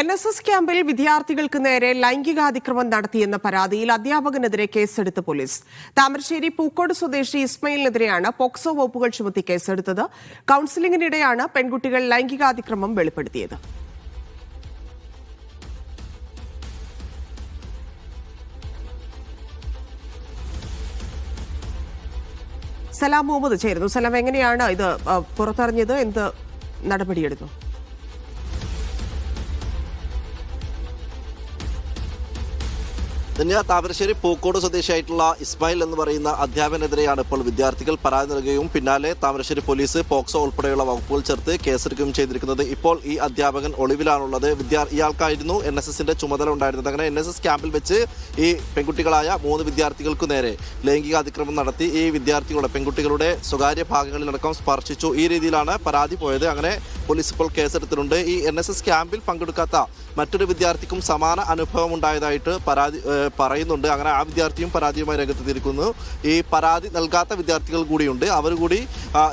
N S S ക്യാമ്പിൽ വിദ്യാർത്ഥികൾക്ക് നേരെ ലൈംഗികാതിക്രമം നടത്തിയെന്ന പരാതിയിൽ അധ്യാപകനെതിരെ കേസെടുത്ത് പോലീസ്. താമരശ്ശേരി പൂക്കോട് സ്വദേശി ഇസ്മയിലിനെതിരെയാണ് പോക്സോ വകുപ്പുകൾ ചുമത്തി കേസെടുത്തത്. കൌൺസിലിംഗിനിടെയാണ് പെൺകുട്ടികൾ ലൈംഗികാതിക്രമം വെളിപ്പെടുത്തിയത്. സലാം മുഹമ്മദ് ചേരുന്നു. സലാം എങ്ങനെയാണ് ഇത് പുറത്തറിഞ്ഞത്? എന്ത് നടപടിയെടുത്തു? ധന്യ താമരശ്ശേരി പൂക്കോട് സ്വദേശിയായിട്ടുള്ള ഇസ്മായിൽ എന്ന് പറയുന്ന അധ്യാപനെതിരെയാണ് ഇപ്പോൾ വിദ്യാർത്ഥികൾ പരാതി നൽകുകയും പിന്നാലെ താമരശ്ശേരി പോലീസ് പോക്സോ ഉൾപ്പെടെയുള്ള വകുപ്പുകൾ ചേർത്ത് കേസെടുക്കുകയും ചെയ്തിരിക്കുന്നത് ഇപ്പോൾ ഈ അധ്യാപകൻ ഒളിവിലാണുള്ളത്. വിദ്യാ ഇയാൾക്കായിരുന്നു എൻ എസ് എസിന്റെ ചുമതല ഉണ്ടായിരുന്നത്. അങ്ങനെ എൻ എസ് എസ് ക്യാമ്പിൽ വെച്ച് ഈ പെൺകുട്ടികളായ മൂന്ന് വിദ്യാർത്ഥികൾക്ക് നേരെ ലൈംഗിക അതിക്രമം നടത്തി ഈ വിദ്യാർത്ഥികളുടെ പെൺകുട്ടികളുടെ സ്വകാര്യ ഭാഗങ്ങളിലടക്കം സ്പർശിച്ചു. ഈ രീതിയിലാണ് പരാതി പോയത്. അങ്ങനെ പോലീസ് ഇപ്പോൾ കേസെടുത്തിട്ടുണ്ട്. ഈ എൻ എസ് എസ് ക്യാമ്പിൽ പങ്കെടുക്കാത്ത മറ്റൊരു വിദ്യാർത്ഥിക്കും സമാന അനുഭവം ഉണ്ടായതായിട്ട് പരാതി പറയുന്നുണ്ട്. അങ്ങനെ ആ വിദ്യാർത്ഥിയും പരാതിയുമായി രംഗത്തെത്തിയിരിക്കുന്നു. ഈ പരാതി നൽകാത്ത വിദ്യാർത്ഥികൾ കൂടിയുണ്ട്. അവർ കൂടി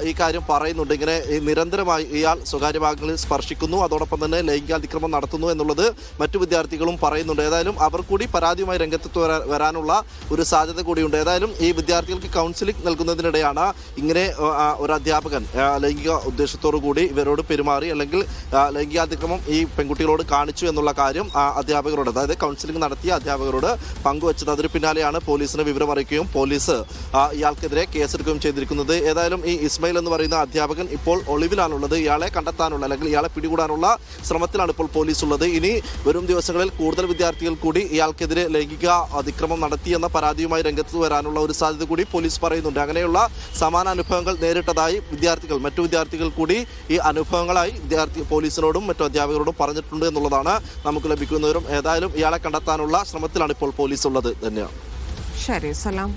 ഈ കാര്യം പറയുന്നുണ്ട്. ഇങ്ങനെ നിരന്തരമായി ഇയാൾ സ്വകാര്യ ഭാഗങ്ങളിൽ സ്പർശിക്കുന്നു. അതോടൊപ്പം തന്നെ ലൈംഗികാതിക്രമം നടത്തുന്നു എന്നുള്ളത് മറ്റു വിദ്യാർത്ഥികളും പറയുന്നുണ്ട്. ഏതായാലും അവർ കൂടി പരാതിയുമായി രംഗത്തെത്തു വരാനുള്ള ഒരു സാധ്യത കൂടിയുണ്ട്. ഏതായാലും ഈ വിദ്യാർത്ഥികൾക്ക് കൗൺസിലിംഗ് നൽകുന്നതിനിടെയാണ് ഇങ്ങനെ ഒരു അധ്യാപകൻ ലൈംഗിക ഉദ്ദേശത്തോടു കൂടി ഇവരോട് പെരുമാറി അല്ലെങ്കിൽ ലൈംഗികാതിക്രമം ഈ പെൺകുട്ടികളോട് കാണിച്ചു എന്നുള്ള കാര്യം അധ്യാപകരോട് അതായത് കൗൺസിലിംഗ് നടത്തിയ അധ്യാപകരോട് പങ്കുവച്ചത്. അതിന് പിന്നാലെയാണ് പോലീസിന് വിവരം അറിയിക്കുകയും പോലീസ് ഇയാൾക്കെതിരെ കേസെടുക്കുകയും ചെയ്തിരിക്കുന്നത്. ഏതായാലും ഈ ഇസ്മയിൽ എന്ന് പറയുന്ന അധ്യാപകൻ ഇപ്പോൾ ഒളിവിലാണുള്ളത്. ഇയാളെ കണ്ടെത്താനുള്ള അല്ലെങ്കിൽ ഇയാളെ പിടികൂടാനുള്ള ശ്രമത്തിലാണ് ഇപ്പോൾ പോലീസ് ഉള്ളത് ഇനി വരും ദിവസങ്ങളിൽ കൂടുതൽ വിദ്യാർത്ഥികൾ കൂടി ഇയാൾക്കെതിരെ ലൈംഗിക അതിക്രമം നടത്തിയെന്ന പരാതിയുമായി രംഗത്ത് വരാനുള്ള ഒരു സാധ്യത കൂടി പോലീസ് പറയുന്നുണ്ട്. അങ്ങനെയുള്ള സമാന അനുഭവങ്ങൾ നേരിട്ടതായി വിദ്യാർത്ഥികൾ മറ്റു വിദ്യാർത്ഥികൾ കൂടി ഈ അനുഭവങ്ങളായി വിദ്യാർത്ഥി പോലീസിനോടും മറ്റു അധ്യാപകരോടും പറഞ്ഞിട്ടുണ്ട് എന്നുള്ളതാണ് നമുക്ക് ലഭിക്കുന്നവരും ഏതായാലും ഇയാളെ കണ്ടെത്താനുള്ള ശ്രമത്തിലാണ് ഇപ്പോൾ പോലീസ് ഉള്ളത്. തന്നെയാണ് ശരി സലാം.